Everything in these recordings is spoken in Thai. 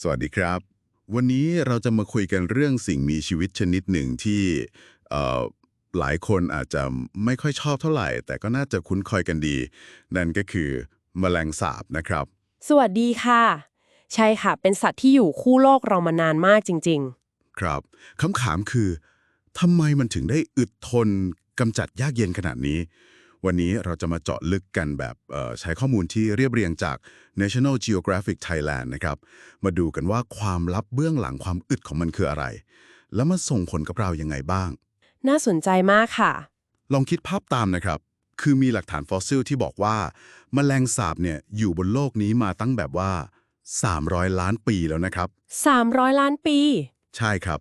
สวัสดีครับ วันนี้เราจะมาคุยกันเรื่องสิ่งมีชีวิตชนิดหนึ่งที่เอ่อหลายคนอาจจะไม่ค่อยชอบเท่าไหร่ แต่ก็น่าจะคุ้นเคยกันดี นั่นก็คือแมลงสาบนะครับ สวัสดีค่ะ ใช่ค่ะ เป็นสัตว์ที่อยู่คู่โลกเรามานานมากจริงครับคำถามคือทำไมมันถึงได้อึดทนกำจัดยากเย็นขนาดนี้ วันนี้เราจะมาเจาะลึกกันแบบเอ่อใช้ข้อมูลที่เรียบเรียงจาก National Geographic Thailand นะครับ มาดูกันว่าความลับเบื้องหลังความอึดของมันคืออะไร แล้วมันส่งผลกับเรายังไงบ้างๆน่าสนใจมากค่ะ ลองคิดภาพตามนะครับ คือมีหลักฐานฟอสซิลที่บอกว่าแมลงสาบเนี่ยอยู่บนโลกนี้มาตั้งแบบว่า 300 ล้านปีแล้วนะครับ 300 ล้านปี ใช่ครับ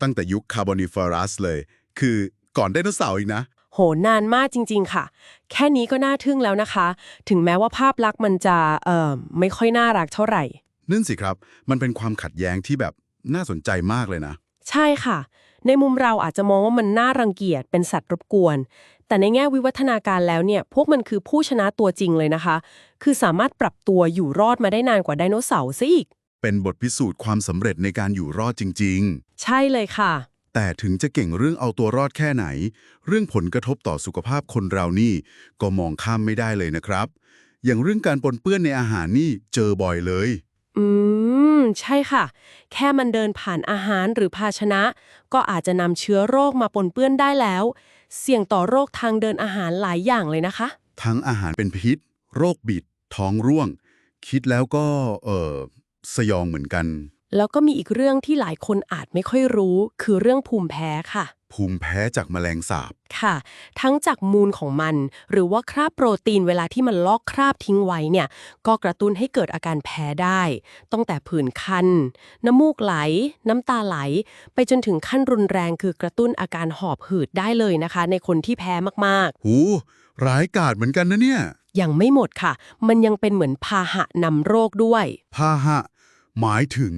ตั้งแต่ยุคคาร์บอนิฟอรัสเลย คือก่อนไดโนเสาร์อีกนะ โหนานมากจริง ๆ ค่ะ แค่นี้ก็น่าทึ่งแล้วนะคะ ถึงแม้ว่าภาพลักษณ์มันจะเอ่อไม่ค่อยน่ารักเท่าไหร่ นั่นสิครับ มันเป็นความขัดแย้งที่แบบน่าสนใจมากเลยนะ ใช่ค่ะ ในมุมเราอาจจะมองว่ามันน่ารังเกียจเป็นสัตว์รบกวน แต่ในแง่วิวัฒนาการแล้วเนี่ย พวกมันคือผู้ชนะตัวจริงเลยนะคะ คือสามารถปรับตัวอยู่รอดมาได้นานกว่าไดโนเสาร์ซะอีก เป็นบทพิสูจน์ความสำเร็จในการอยู่รอดจริงใช่เลยค่ะๆ แต่ถึงจะเก่งเรื่องเอาตัวรอดแค่ไหน เรื่องผลกระทบต่อสุขภาพคนเรานี่ ก็มองข้ามไม่ได้เลยนะครับ อย่างเรื่องการปนเปื้อนในอาหารนี่เจอบ่อยเลย อืม ใช่ค่ะ แค่มันเดินผ่านอาหารหรือภาชนะ ก็อาจจะนำเชื้อโรคมาปนเปื้อนได้แล้ว เสี่ยงต่อโรคทางเดินอาหารหลายอย่างเลยนะคะ ทั้งอาหารเป็นพิษ โรคบิด ท้องร่วง คิดแล้วก็ เออสยองเหมือนกัน แล้วก็มีอีกเรื่องที่หลายคนอาจไม่ค่อยรู้ คือเรื่องภูมิแพ้ค่ะ ภูมิแพ้จากแมลงสาบ ค่ะ ทั้งจากมูลของมัน หรือว่าคราบโปรตีนเวลาที่มันลอกคราบทิ้งไว้เนี่ย ก็กระตุ้นให้เกิดอาการแพ้ได้ ตั้งแต่ผื่นคัน น้ำมูกไหล น้ำตาไหล ไปจนถึงขั้นรุนแรงคือกระตุ้นอาการหอบหืดได้เลยนะคะ ในคนที่แพ้มากหู ร้ายกาจเหมือนกันนะเนี่ยๆยังไม่หมดค่ะ มันยังเป็นเหมือนพาหะนำโรคด้วย พาหะ หมายถึง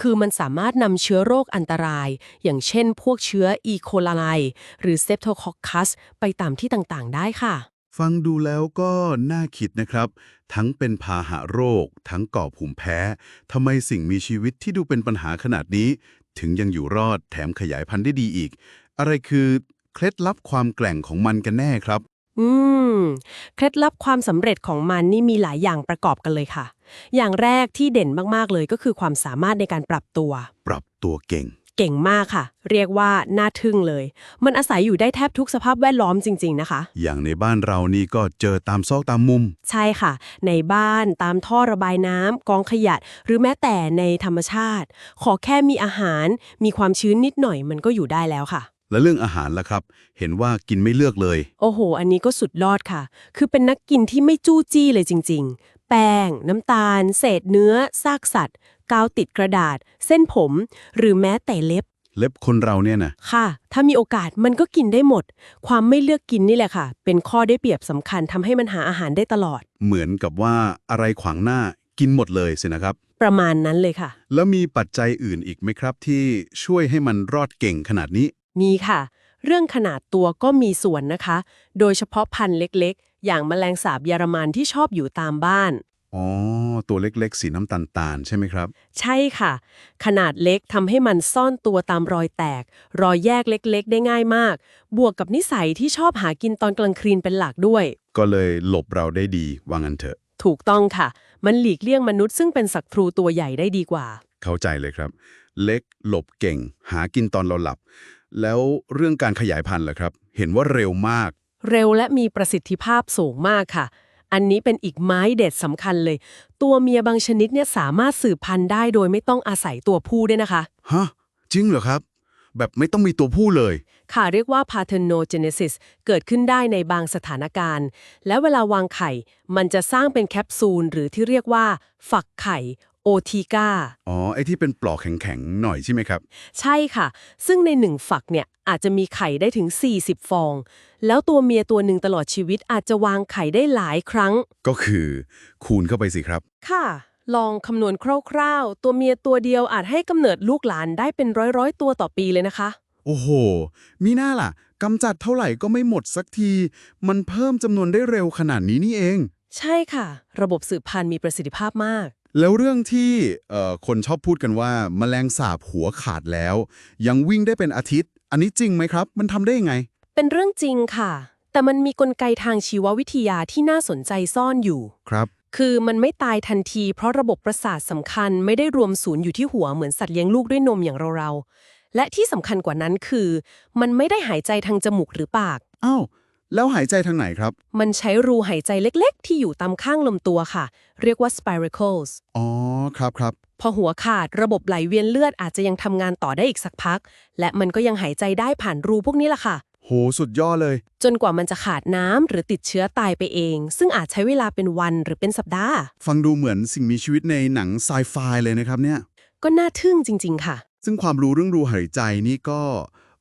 คือมันสามารถนำเชื้อโรคอันตราย อย่างเช่นพวกเชื้ออีโคไลหรือเซปโทคอคคัส ไปตามที่ต่างๆ ได้ค่ะ ฟังดูแล้วก็น่าคิดนะครับ ทั้งเป็นพาหะโรค ทั้งก่อภูมิแพ้ทำไมสิ่งมีชีวิตที่ดูเป็นปัญหาขนาดนี้ ถึงยังอยู่รอดแถมขยายพันธุ์ได้ดีอีก อะไรคือเคล็ดลับความแกร่งของมันกันแน่ครับ อืม เคล็ดลับความสำเร็จของมันนี่มีหลายอย่างประกอบกันเลยค่ะ อย่างแรกที่เด่นมากๆเลยก็คือความสามารถในการปรับตัว ปรับตัวเก่ง เก่งมากค่ะ เรียกว่าน่าทึ่งเลย มันอาศัยอยู่ได้แทบทุกสภาพแวดล้อมจริง ๆ นะคะ อย่างในบ้านเรานี่ก็เจอตามซอกตามมุม ใช่ค่ะ ในบ้านตามท่อระบายน้ำกองขยะ หรือแม้แต่ในธรรมชาติ ขอแค่มีอาหาร มีความชื้นนิดหน่อยมันก็อยู่ได้แล้วค่ะ และเรื่องอาหารล่ะครับ เห็นว่ากินไม่เลือกเลย โอ้โห อันนี้ก็สุดยอดค่ะ คือเป็นนักกินที่ไม่จู้จี้เลยจริง ๆ แป้ง น้ำตาล เศษเนื้อ ซากสัตว์ กาวติดกระดาษ เส้นผม หรือแม้แต่เล็บ เล็บคนเราเนี่ยนะค่ะ ถ้ามีโอกาสมันก็กินได้หมด ความไม่เลือกกินนี่แหละค่ะ เป็นข้อได้เปรียบสำคัญทำให้มันหาอาหารได้ตลอด เหมือนกับว่าอะไรขวางหน้ากินหมดเลยสินะครับ ประมาณนั้นเลยค่ะ แล้วมีปัจจัยอื่นอีกไหมครับ ที่ช่วยให้มันรอดเก่งขนาดนี้ มีค่ะ เรื่องขนาดตัวก็มีส่วนนะคะ โดยเฉพาะพันธุ์เล็กๆ อย่างแมลงสาบเยอรมันที่ชอบอยู่ตามบ้าน อ๋อ ตัวเล็กๆ สีน้ำตาลตาลๆใช่ไหมครับ ใช่ค่ะ ขนาดเล็กทำให้มันซ่อนตัวตามรอยแตก รอยแยกเล็กๆ ได้ง่ายมาก บวกกับนิสัยที่ชอบหากินตอนกลางคืนเป็นหลักด้วย ก็เลยหลบเราได้ดีว่างั้นเถอะ ถูกต้องค่ะ มันหลีกเลี่ยงมนุษย์ซึ่งเป็นศัตรูตัวใหญ่ได้ดีกว่า เข้าใจเลยครับ เล็กหลบเก่ง หากินตอนเราหลับ แล้วเรื่องการขยายพันธุ์ล่ะครับ เห็นว่าเร็วมาก เร็วและมีประสิทธิภาพสูงมากค่ะ อันนี้เป็นอีกไม้เด็ดสำคัญเลย ตัวเมียบางชนิดเนี่ยสามารถสืบพันธุ์ได้โดยไม่ต้องอาศัยตัวผู้ด้วยนะคะฮะจริงเหรอครับ แบบไม่ต้องมีตัวผู้เลย ค่ะเรียกว่า parthenogenesis เกิดขึ้นได้ในบางสถานการณ์ และเวลาวางไข่ มันจะสร้างเป็นแคปซูลหรือที่เรียกว่า ฝักไข่ โอทีกาอ๋อ ไอ้ที่เป็นปลอกแข็งๆ หน่อยใช่ไหมครับ ใช่ค่ะ ซึ่งในหนึ่งฝักเนี่ยอาจจะมีไข่ได้ถึง 40 ฟอง แล้วตัวเมียตัวหนึ่งตลอดชีวิตอาจจะวางไข่ได้หลายครั้ง ก็คือคูณเข้าไปสิครับ ค่ะ ลองคำนวณคร่าวๆ ตัวเมียตัวเดียวอาจให้กำเนิดลูกหลานได้เป็นร้อยๆ ตัวต่อปีเลยนะคะ โอ้โห มีหน้าล่ะกำจัดเท่าไหร่ก็ไม่หมดสักที มันเพิ่มจำนวนได้เร็วขนาดนี้นี่เอง ใช่ค่ะ ระบบสืบพันธุ์มีประสิทธิภาพมาก แล้วเรื่องที่เอ่อคนชอบพูดกันว่าแมลงสาบหัวขาดแล้ว ยังวิ่งได้เป็นอาทิตย์ อันนี้จริงไหมครับ มันทำได้ยังไง เป็นเรื่องจริงค่ะ แต่มันมีกลไกทางชีววิทยาที่น่าสนใจซ่อนอยู่ครับ คือมันไม่ตายทันที เพราะระบบประสาทสำคัญไม่ได้รวมศูนย์อยู่ที่หัวเหมือนสัตว์เลี้ยงลูกด้วยนมอย่างเราๆและที่สำคัญกว่านั้นคือ มันไม่ได้หายใจทางจมูกหรือปากอ้าว แล้วหายใจทางไหนครับ มันใช้รูหายใจเล็กๆ ที่อยู่ตามข้างลำตัวค่ะ เรียกว่า spiracles อ๋อ ครับครับ พอหัวขาดระบบไหลเวียนเลือดอาจจะยังทำงานต่อได้อีกสักพัก และมันก็ยังหายใจได้ผ่านรูพวกนี้ล่ะค่ะ โห สุดยอดเลย จนกว่ามันจะขาดน้ำหรือติดเชื้อตายไปเอง ซึ่งอาจใช้เวลาเป็นวันหรือเป็นสัปดาห์ ฟังดูเหมือนสิ่งมีชีวิตในหนังไซไฟเลยนะครับเนี่ย ก็น่าทึ่งจริง ๆ ค่ะ ซึ่งความรู้เรื่องรูหายใจนี่ก็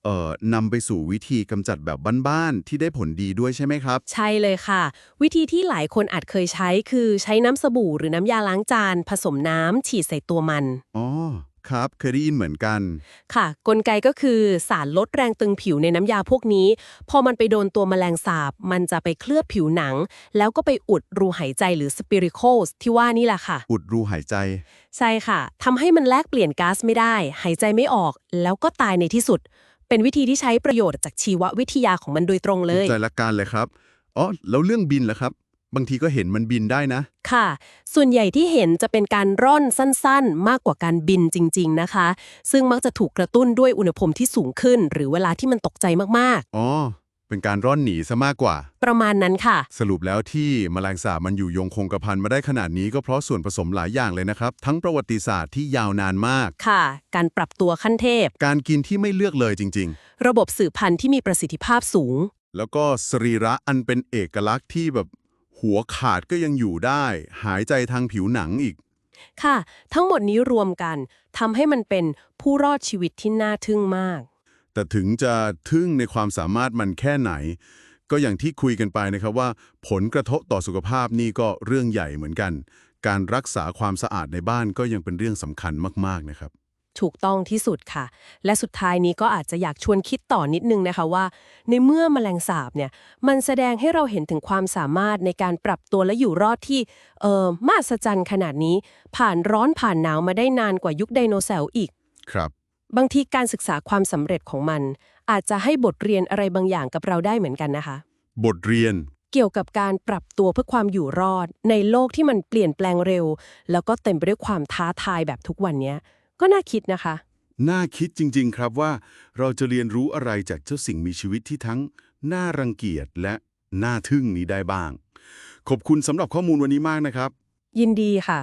เอ่อนำไปสู่วิธีกำจัดแบบบ้านๆที่ได้ผลดีด้วยใช่ไหมครับ ใช่เลยค่ะ วิธีที่หลายคนอาจเคยใช้คือใช้น้ำสบู่หรือน้ำยาล้างจาน ผสมน้ำฉีดใส่ตัวมัน อ๋อครับเคยได้ยินเหมือนกัน ค่ะ กลไกก็คือสารลดแรงตึงผิวในน้ำยาพวกนี้ พอมันไปโดนตัวแมลงสาบ มันจะไปเคลือบผิวหนัง แล้วก็ไปอุดรูหายใจหรือ spiracles ที่ว่านี่แหละค่ะ อุดรูหายใจ ใช่ค่ะทำให้มันแลกเปลี่ยนก๊าซไม่ได้ หายใจไม่ออก แล้วก็ตายในที่สุด เป็นวิธีที่ใช้ประโยชน์จากชีววิทยาของมันโดยตรงเลยใจละการเลยครับอ๋อแล้วเรื่องบินล่ะครับ บางทีก็เห็นมันบินได้นะ ค่ะ ส่วนใหญ่ที่เห็นจะเป็นการร่อนสั้นๆ มากกว่าการบินจริง ๆนะคะ ซึ่งมักจะถูกกระตุ้นด้วยอุณหภูมิที่สูงขึ้น หรือเวลาที่มันตกใจมากอ๋อ เป็นการร่อนหนีซะมากกว่าๆประมาณนั้นค่ะ สรุปแล้วที่แมลงสาบมันอยู่ยงคงกระพันมาได้ขนาดนี้ก็เพราะส่วนผสมหลายอย่างเลยนะครับ ทั้งประวัติศาสตร์ที่ยาวนานมาก ค่ะ การปรับตัวขั้นเทพ การกินที่ไม่เลือกเลยจริง ระบบสืบพันธุ์ที่มีประสิทธิภาพสูง ๆ แล้วก็สรีระอันเป็นเอกลักษณ์ที่แบบหัวขาดก็ยังอยู่ได้ หายใจทางผิวหนังอีก ค่ะ ทั้งหมดนี้รวมกันทำให้มันเป็นผู้รอดชีวิตที่น่าทึ่งมาก แต่ถึงจะทึ่งในความสามารถมันแค่ไหน ก็อย่างที่คุยกันไปนะครับว่า ผลกระทบต่อสุขภาพนี่ก็เรื่องใหญ่เหมือนกัน การรักษาความสะอาดในบ้านก็ยังเป็นเรื่องสำคัญมาก ๆนะครับถูกต้องที่สุดค่ะ และสุดท้ายนี้ก็อาจจะอยากชวนคิดต่อนิดนึงนะคะว่า ในเมื่อแมลงสาบเนี่ยมันแสดงให้เราเห็นถึงความสามารถในการปรับตัวและอยู่รอดที่เอ่อมหัศจรรย์ขนาดนี้ ผ่านร้อนผ่านหนาวมาได้นานกว่ายุคไดโนเสาร์อีก ครับ บางทีการศึกษาความสำเร็จของมัน อาจจะให้บทเรียนอะไรบางอย่างกับเราได้เหมือนกันนะคะ บทเรียน เกี่ยวกับการปรับตัวเพื่อความอยู่รอด ในโลกที่มันเปลี่ยนแปลงเร็ว แล้วก็เต็มไปด้วยความท้าทายแบบทุกวันเนี้ยก็น่าคิดนะคะ น่าคิดจริง ๆ ครับว่าเราจะเรียนรู้อะไรจากเจ้าสิ่งมีชีวิตที่ทั้งน่ารังเกียจและน่าทึ่งนี้ได้บ้าง ขอบคุณสำหรับข้อมูลวันนี้มากนะครับ ยินดีค่ะ